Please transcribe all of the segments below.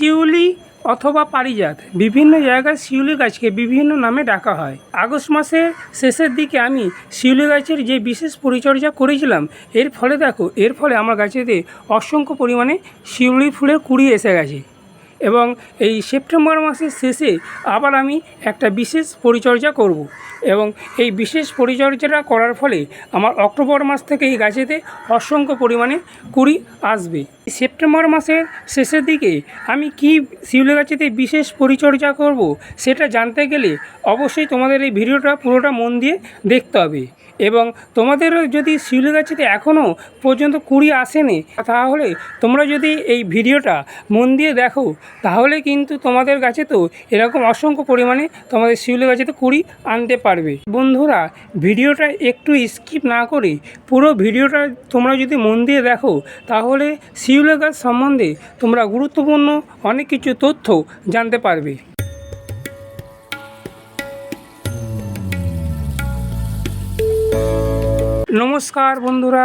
শিউলি অথবা পারিজাত। বিভিন্ন জায়গায় শিউলি গাছকে বিভিন্ন নামে ডাকা হয়। আগস্ট মাসের শেষের দিকে আমি শিউলি গাছের যে বিশেষ পরিচর্যা করেছিলাম, এর ফলে দেখো, এর ফলে আমার গাছেতে অসংখ্য পরিমাণে শিউলি ফুলের কুড়ি এসে গেছে। এবং এই সেপ্টেম্বর মাসের শেষে আবার আমি একটা বিশেষ পরিচর্যা করব। এবং এই বিশেষ পরিচর্যাটা করার ফলে আমার অক্টোবর মাস থেকে এই গাছেতে অসংখ্য পরিমাণে কুড়ি আসবে। সেপ্টেম্বর মাসের শেষের দিকে আমি কি শিউলি গাছেতে বিশেষ পরিচর্যা করব সেটা জানতে গেলে অবশ্যই তোমাদের এই ভিডিওটা পুরোটা মন দিয়ে দেখতে হবে। এবং তোমাদেরও যদি শিউলি গাছেতে এখনও পর্যন্ত কুড়ি আসেনি, তাহলে তোমরা যদি এই ভিডিওটা মন দিয়ে দেখো, তাহলে কিন্তু তোমাদের গাছে তো এরকম অসংখ্য পরিমাণে তোমাদের শিউলি গাছেতে কুড়ি আনতে পারবে। বন্ধুরা, ভিডিওটা একটু স্কিপ না করে পুরো ভিডিওটা তোমরা যদি মন দিয়ে দেখো, তাহলে শিউলি গাছ সম্বন্ধে তোমরা গুরুত্বপূর্ণ অনেক কিছু তথ্য জানতে পারবে। নমস্কার বন্ধুরা,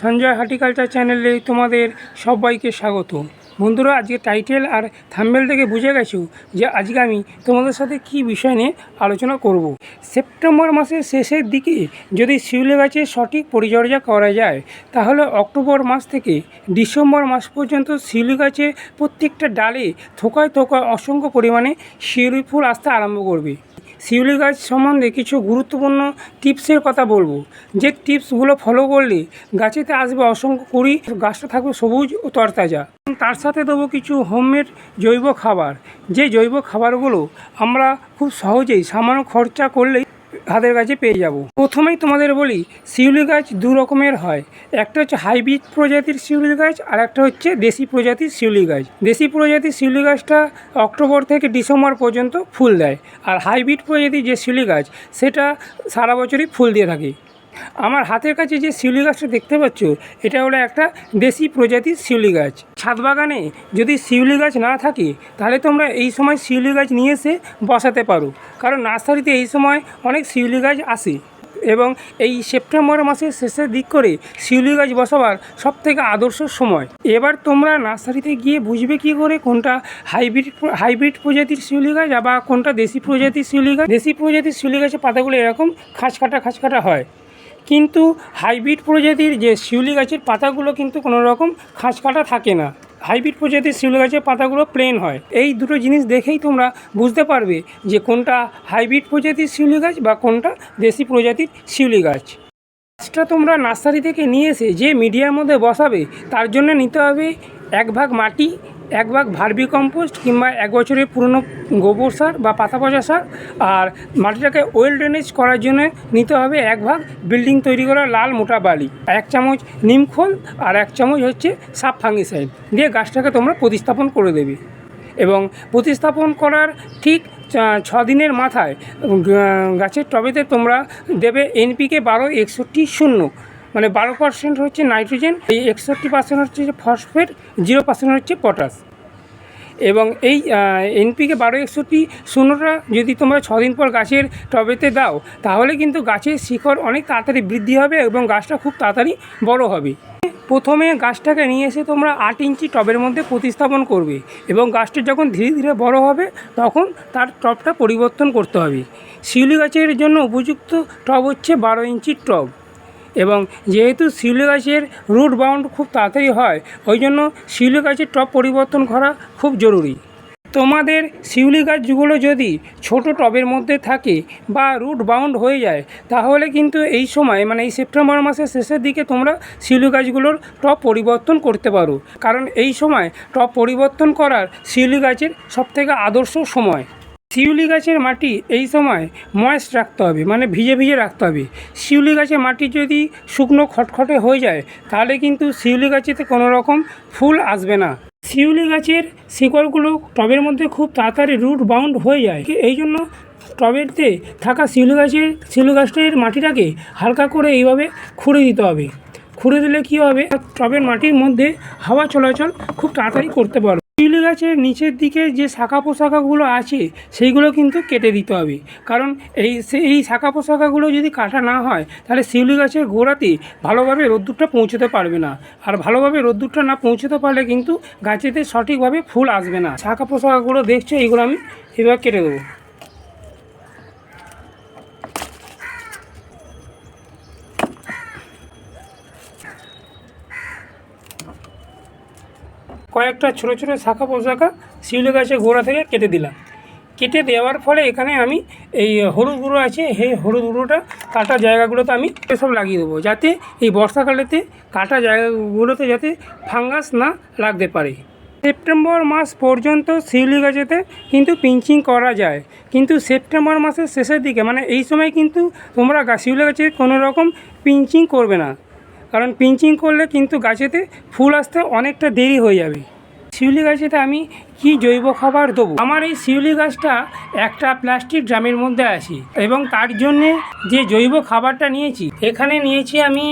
সঞ্জয় হার্টিকালচার চ্যানেলে তোমাদের সবাইকে স্বাগত বন্ধুরা, আজকে টাইটেল আর থাম্বেল থেকে বুঝে গেছো যে আজকে আমি তোমাদের সাথে কি বিষয় নিয়ে আলোচনা করব। সেপ্টেম্বর মাসের শেষের দিকে যদি শিউলি গাছের সঠিক পরিচর্যা করা যায়, তাহলে অক্টোবর মাস থেকে ডিসেম্বর মাস পর্যন্ত শিউলি গাছে প্রত্যেকটা ডালে থোকায় থোকায় অসংখ্য পরিমাণে শিউলি ফুল আসতে আরম্ভ করবে শিউলি গাছ সম্বন্ধে কিছু গুরুত্বপূর্ণ টিপসের কথা বলব। যে টিপসগুলো ফলো করলে গাছেতে আসবে অসংখ্য কুড়ি, গাছটা থাকবে সবুজ ও তরতাজা। তার সাথে দেবো কিছু হোমমেড জৈব খাবার। যে জৈব খাবারগুলো আমরা খুব সহজেই সামান্য খরচা করলেই হাতের কাছে পেয়ে যাব। প্রথমেই তোমাদের বলি, শিউলি গাছ দু রকমের হয়। একটা হচ্ছে হাইব্রিড প্রজাতির শিউলি গাছ, আর একটা হচ্ছে দেশি প্রজাতির শিউলি গাছ। দেশি প্রজাতির শিউলি গাছটা অক্টোবর থেকে ডিসেম্বর পর্যন্ত ফুল দেয়। আর হাইব্রিড প্রজাতির যে শিউলি গাছ, সেটা সারা বছরই ফুল দিয়ে থাকে। আমার হাতের কাছে যে শিউলি গাছটা দেখতে পাচ্ছ, এটা হলো একটা দেশি প্রজাতির শিউলি গাছ। ছাদ বাগানে যদি শিউলি গাছ না থাকে, তাহলে তোমরা এই সময় শিউলি গাছ নিয়ে এসে বসাতে পারো। কারণ নার্সারিতে এই সময় অনেক শিউলি গাছ আসে এবং এই সেপ্টেম্বর মাসের শেষের দিক করে শিউলি গাছ বসাবার সব থেকে আদর্শ সময়। এবার তোমরা নার্সারিতে গিয়ে বুঝবে কি করে কোনটা হাইব্রিড হাইব্রিড প্রজাতির শিউলি গাছ বা কোনটা দেশি প্রজাতির শিউলি গাছ। দেশি প্রজাতির শিউলি গাছের পাতাগুলো এরকম খাঁচকাটা খাঁচকাটা হয়। কিন্তু হাইব্রিড প্রজাতির যে শিউলি গাছের পাতাগুলো কিন্তু কোনো রকম খাঁজ কাটা থাকে না। হাইব্রিড প্রজাতির শিউলি গাছের পাতাগুলো প্লেন হয়। এই দুটো জিনিস দেখেই তোমরা বুঝতে পারবে যে কোনটা হাইব্রিড প্রজাতির শিউলি গাছ বা কোনটা দেশি প্রজাতির শিউলি গাছ। গাছটা তোমরা নার্সারি থেকে নিয়ে এসে যে মিডিয়ার মধ্যে বসাবে, তার জন্য নিতে হবে এক ভাগ মাটি এক ভাগ ভার্মি কম্পোস্ট কিংবা এক বছরের পুরনো গোবর সার বা পাতা পচা সার আর মাটিটাকে ওয়েল ড্রেনেজ করার জন্য নিতে হবে এক ভাগ বিল্ডিং তৈরি করা লাল মোটা বালি, এক চামচ নিমখোল আর এক চামচ হচ্ছে সাব ফাঙ্গিসাইড দিয়ে গাছটাকে তোমরা প্রতিস্থাপন করে দেবে। এবং প্রতিস্থাপন করার ঠিক ছ দিনের মাথায় গাছের টবেতে তোমরা দেবে এনপিকে বারো একষট্টি শূন্য। মানে বারো পার্সেন্ট হচ্ছে নাইট্রোজেন, এই একষট্টি পার্সেন্ট হচ্ছে যে ফসফেট, জিরো পার্সেন্ট হচ্ছে পটাশ। এবং এই এনপিকে বারো একষট্টি, শূন্যটা যদি তোমরা ছদিন পর গাছের টবেতে দাও, তাহলে কিন্তু গাছের শিকড় অনেক তাড়াতাড়ি বৃদ্ধি হবে এবং গাছটা খুব তাড়াতাড়ি বড় হবে। প্রথমে গাছটাকে নিয়ে এসে তোমরা আট ইঞ্চি টবের মধ্যে প্রতিস্থাপন করবে এবং গাছটা যখন ধীরে ধীরে বড় হবে, তখন তার টবটা পরিবর্তন করতে হবে। শিউলি গাছের জন্য উপযুক্ত টব হচ্ছে বারো ইঞ্চির টব। এবং যেহেতু শিউলি গাছের রুট বাউন্ড খুব তাড়াতাড়ি হয়, ওই জন্য শিউলি গাছের টব পরিবর্তন করা খুব জরুরি। তোমাদের শিউলি গাছগুলো যদি ছোট টবের মধ্যে থাকে বা রুট বাউন্ড হয়ে যায়, তাহলে কিন্তু এই সময় মানে এই সেপ্টেম্বর মাসের শেষের দিকে তোমরা শিউলি গাছগুলোর টব পরিবর্তন করতে পারো। কারণ এই সময় টব পরিবর্তন করার শিউলি গাছের সবথেকে আদর্শ সময়। শিউলি গাছের মাটি এই সময় ময়েস্ট রাখতে হবে মানে ভিজে ভিজে রাখতে হবে। শিউলি গাছের মাটি যদি শুকনো খটখটে হয়ে যায়, তাহলে কিন্তু শিউলি গাছেতে কোনো রকম ফুল আসবে না। শিউলি গাছের শিকড়গুলো টবের মধ্যে খুব তাড়াতাড়ি রুট বাউন্ড হয়ে যায়। এই জন্য টবেতে থাকা শিউলি গাছের, শিউলি গাছটির মাটিটাকে হালকা করে এইভাবে খুঁড়ে দিতে হবে। খুঁড়ে দিলে কী হবে? টবের মাটির মধ্যে হাওয়া চলাচল খুব তাড়াতাড়ি করতে পারবে। শিউলি গাছের নিচের দিকে যে শাখা পোশাকাগুলো আছে, সেইগুলো কিন্তু কেটে দিতে হবে। কারণ এই এই শাখা পোশাকাগুলো যদি কাটা না হয়, তাহলে শিউলি গাছের গোড়াতে ভালোভাবে রোদ্দুরটা পৌঁছতে পারবে না। আর ভালোভাবে রোদ্দুরটা না পৌঁছতে পারলে কিন্তু গাছেতে সঠিকভাবে ফুল আসবে না। শাখা পোশাকাগুলো দেখছ, এইগুলো আমি এবার কেটে দেবো। কয়েকটা ছোটো ছোটো শাখা পোশাখা শিউলি গাছের গোড়া থেকে কেটে দিলাম। কেটে দেওয়ার ফলে এখানে আমি এই হলুদ গুঁড়ো আছে এই হলুদ গুঁড়োটা কাটা জায়গাগুলোতে আমি এসব লাগিয়ে দেবো, যাতে এই বর্ষাকালেতে কাটা জায়গাগুলোতে যাতে ফাঙ্গাস না লাগতে পারে। সেপ্টেম্বর মাস পর্যন্ত শিউলি গাছেতে কিন্তু পিঞ্চিং করা যায়, কিন্তু সেপ্টেম্বর মাসের শেষের দিকে মানে এই সময় কিন্তু তোমরা শিউলি গাছে কোনো রকম পিঞ্চিং করবে না। কারণ পিঞ্চিং করলে কিন্তু গাছেতে ফুল আসতে অনেকটা দেরি হয়ে যাবে। শিউলি গাছেতে আমি কি জৈব খাবার দেবো? আমার এই শিউলি গাছটা একটা প্লাস্টিক ড্রামের মধ্যে আছে এবং তার জন্যে যে জৈব খাবারটা নিয়েছি, এখানে নিয়েছি আমি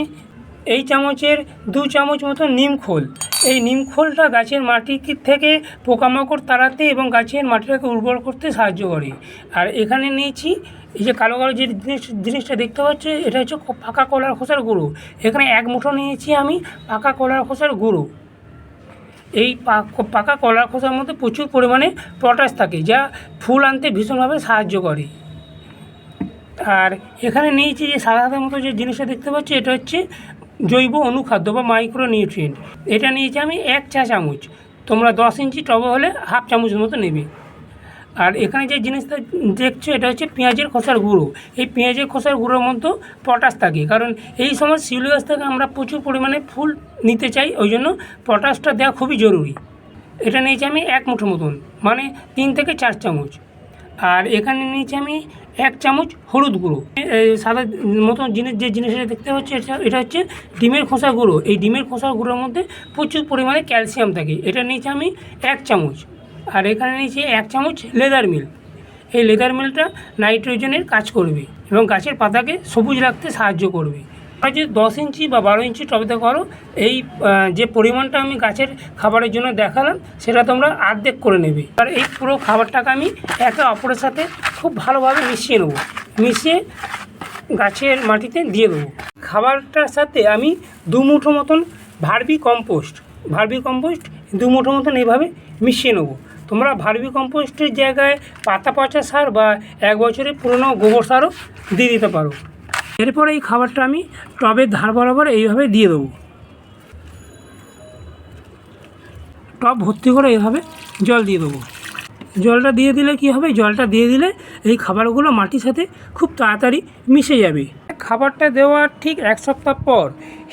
এই চামচের দু চামচ মতো নিম খোল। এই নিম খোলটা গাছের মাটি থেকে পোকামাকড় তাড়াতে এবং গাছের মাটিটাকে উর্বর করতে সাহায্য করে। আর এখানে নিয়েছি এই যে কালো কালো যে জিনিস, জিনিসটা দেখতে পাচ্ছ, এটা হচ্ছে পাকা কলার খোসার গুঁড়ো। এখানে এক মুঠো নিয়েছি আমি পাকা কলার খোসার গুঁড়ো। এই পাকা কলার খোসার মধ্যে প্রচুর পরিমাণে পটাশ থাকে, যা ফুল আনতে ভীষণভাবে সাহায্য করে। আর এখানে নিয়েছি যে সাদা মতো যে জিনিসটা দেখতে পাচ্ছি, এটা হচ্ছে জৈব অনুখাদ্য বা মাইক্রো নিউট্রিয়েন্ট এটা নিয়েছি আমি এক চা চামচ তোমরা দশ ইঞ্চি টবে হলে হাফ চামচের মতো নেবে। আর এখানে যে জিনিসটা দেখছ, এটা হচ্ছে পেঁয়াজের খোসার গুঁড়ো। এই পেঁয়াজের খোসার গুঁড়োর মধ্যে পটাশ থাকে। কারণ এই সময় গাছ থেকে আমরা প্রচুর পরিমাণে ফুল নিতে চাই, ওই জন্য পটাশটা দেওয়া খুবই জরুরি। এটা নিয়েছি আমি এক মুঠো মতন মানে তিন থেকে চার চামচ। আর এখানে নিয়েছি আমি এক চামচ হলুদ গুঁড়ো। সাদা মতন জিনিস, যে জিনিসটা দেখতে এটা এটা হচ্ছে ডিমের খোসা গুঁড়ো। এই ডিমের খোসা গুঁড়োর মধ্যে প্রচুর পরিমাণে ক্যালসিয়াম থাকে। এটা নিয়েছি আমি এক চামচ। আর এখানে নিয়েছি এক চামচ লেদার মিল। এই লেদার মিলটা নাইট্রোজেনের কাজ করবে এবং গাছের পাতাকে সবুজ রাখতে সাহায্য করবে। আর যদি দশ ইঞ্চি বা বারো ইঞ্চি টবেতে করো, এই যে পরিমাণটা আমি গাছের খাবারের জন্য দেখালাম, সেটা তোমরা আর্ধেক করে নেবে। আর এই পুরো খাবারটাকে আমি একে অপরের সাথে খুব ভালোভাবে মিশিয়ে নেব। মিশিয়ে গাছের মাটিতে দিয়ে দেবো। খাবারটার সাথে আমি দু মুঠো মতন ভার্বি কম্পোস্ট ভার্বি কম্পোস্ট দু মুঠো মতন এইভাবে মিশিয়ে নেব। তোমরা ভার্বি কম্পোস্টের জায়গায় পাতা পচা সার বা এক বছরের পুরনো গোবর সারও দিয়ে দিতে পারো। এরপর এই খাবারটা আমি টবের ধার বরাবর এইভাবে দিয়ে দেবো। টব ভর্তি করে এইভাবে জল দিয়ে দেবো। জলটা দিয়ে দিলে কি হবে? জলটা দিয়ে দিলে এই খাবারগুলো মাটির সাথে খুব তাড়াতাড়ি মিশে যাবে। খাবারটা দেওয়ার ঠিক এক সপ্তাহ পর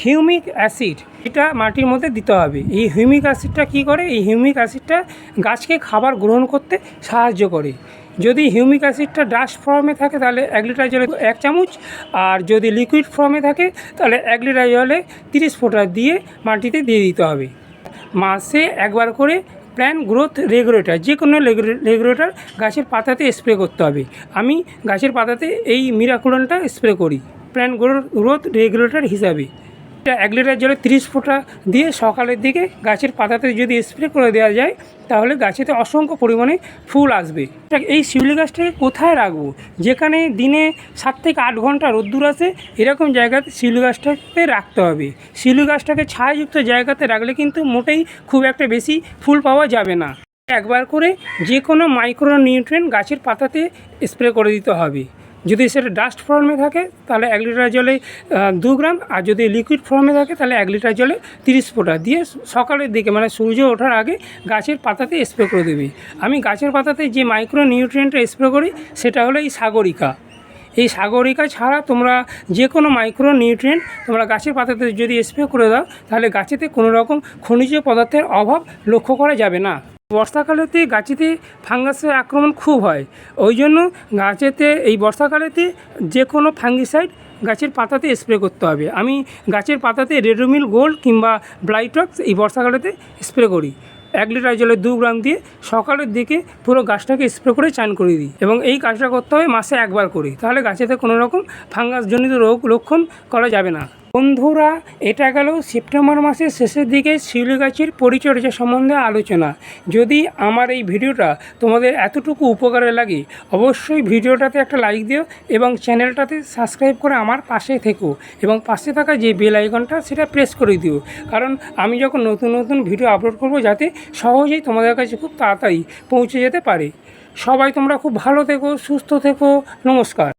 হিউমিক অ্যাসিড এটা মাটির মধ্যে দিতে হবে। এই হিউমিক অ্যাসিডটা কি করে? এই হিউমিক অ্যাসিডটা গাছকে খাবার গ্রহণ করতে সাহায্য করে। যদি হিউমিক অ্যাসিডটা ডাস্ট ফর্মে থাকে তাহলে এক লিটার জলে এক চামচ, আর যদি লিকুইড ফর্মে থাকে তাহলে এক লিটার জলে তিরিশ ফোঁটা দিয়ে মাটিতে দিয়ে দিতে হবে। মাসে একবার করে প্ল্যান গ্রোথ রেগুলেটর যে কোনো রেগুলেটর গাছের পাতাতে স্প্রে করতে হবে। আমি গাছের পাতাতে এই মিরাকুলনটা স্প্রে করি। প্ল্যান গ্রোথ রেগুলেটর হিসাবে। এটা এক লিটার জলে তিরিশ ফোঁটা দিয়ে সকালের দিকে গাছের পাতাতে যদি স্প্রে করে দেওয়া যায়, তাহলে গাছেতে অসংখ্য পরিমাণে ফুল আসবে। এই শিউলি গাছটাকে কোথায় রাখব? যেখানে দিনে সাত থেকে আট ঘণ্টা রোদ্দুর আসে এরকম জায়গাতে শিউলি গাছটাকে রাখতে হবে। শিউলি গাছটাকে ছায়াযুক্ত জায়গাতে রাখলে কিন্তু মোটেই খুব একটা বেশি ফুল পাওয়া যাবে না। একবার করে যে কোনো মাইক্রো নিউট্রিয়েন্ট গাছের পাতাতে স্প্রে করে দিতে হবে। যদি সেটা ডাস্ট ফর্মে থাকে, তাহলে এক লিটার জলে দু গ্রাম, আর যদি লিকুইড ফর্মে থাকে, তাহলে এক লিটার জলে তিরিশ ফোঁটা। দিয়ে সকালের দিকে মানে সূর্য ওঠার আগে গাছের পাতাতে স্প্রে করে দেবে। আমি গাছের পাতাতে যে মাইক্রো নিউট্রিয়েন্টটা স্প্রে করি, সেটা হলো এই সাগরিকা। এই সাগরিকা ছাড়া তোমরা যে কোনো মাইক্রো নিউট্রিয়েন্ট তোমরা গাছের পাতাতে যদি স্প্রে করে দাও, তাহলে গাছেতে কোনো রকম খনিজ পদার্থের অভাব লক্ষ্য করা যাবে না। বর্ষাকালেতে গাছেতে ফাঙ্গাসের আক্রমণ খুব হয়। ওই জন্য গাছেতে এই বর্ষাকালেতে যে কোনো ফাঙ্গিসাইড গাছের পাতাতে স্প্রে করতে হবে। আমি গাছের পাতাতে রেডোমিল গোল্ড কিংবা ব্লাইটক্স এই বর্ষাকালেতে স্প্রে করি। এক লিটার জলে দু গ্রাম দিয়ে সকালের দিকে পুরো গাছটাকে স্প্রে করে চান করে দিই এবং এই কাজটা করতে হবে মাসে একবার করি। তাহলে গাছেতে কোনো রকম ফাঙ্গাসজনিত রোগ লক্ষণ করা যাবে না। বন্ধুরা, এটা গেল সেপ্টেম্বর মাসের শেষের দিকে শিউলি গাছের পরিচর্যা সম্বন্ধে আলোচনা। যদি আমার এই ভিডিওটা তোমাদের এতটুকু উপকারে লাগে, অবশ্যই ভিডিওটাতে একটা লাইক দিও এবং চ্যানেলটাতে সাবস্ক্রাইব করে আমার পাশে থেকো এবং পাশে থাকা যে বেল আইকনটা সেটা প্রেস করে দিও। কারণ আমি যখন নতুন নতুন ভিডিও আপলোড করব যাতে সহজেই তোমাদের কাছে খুব তাড়াতাড়ি পৌঁছে যেতে পারে। সবাই তোমরা খুব ভালো থেকো, সুস্থ থেকো। নমস্কার।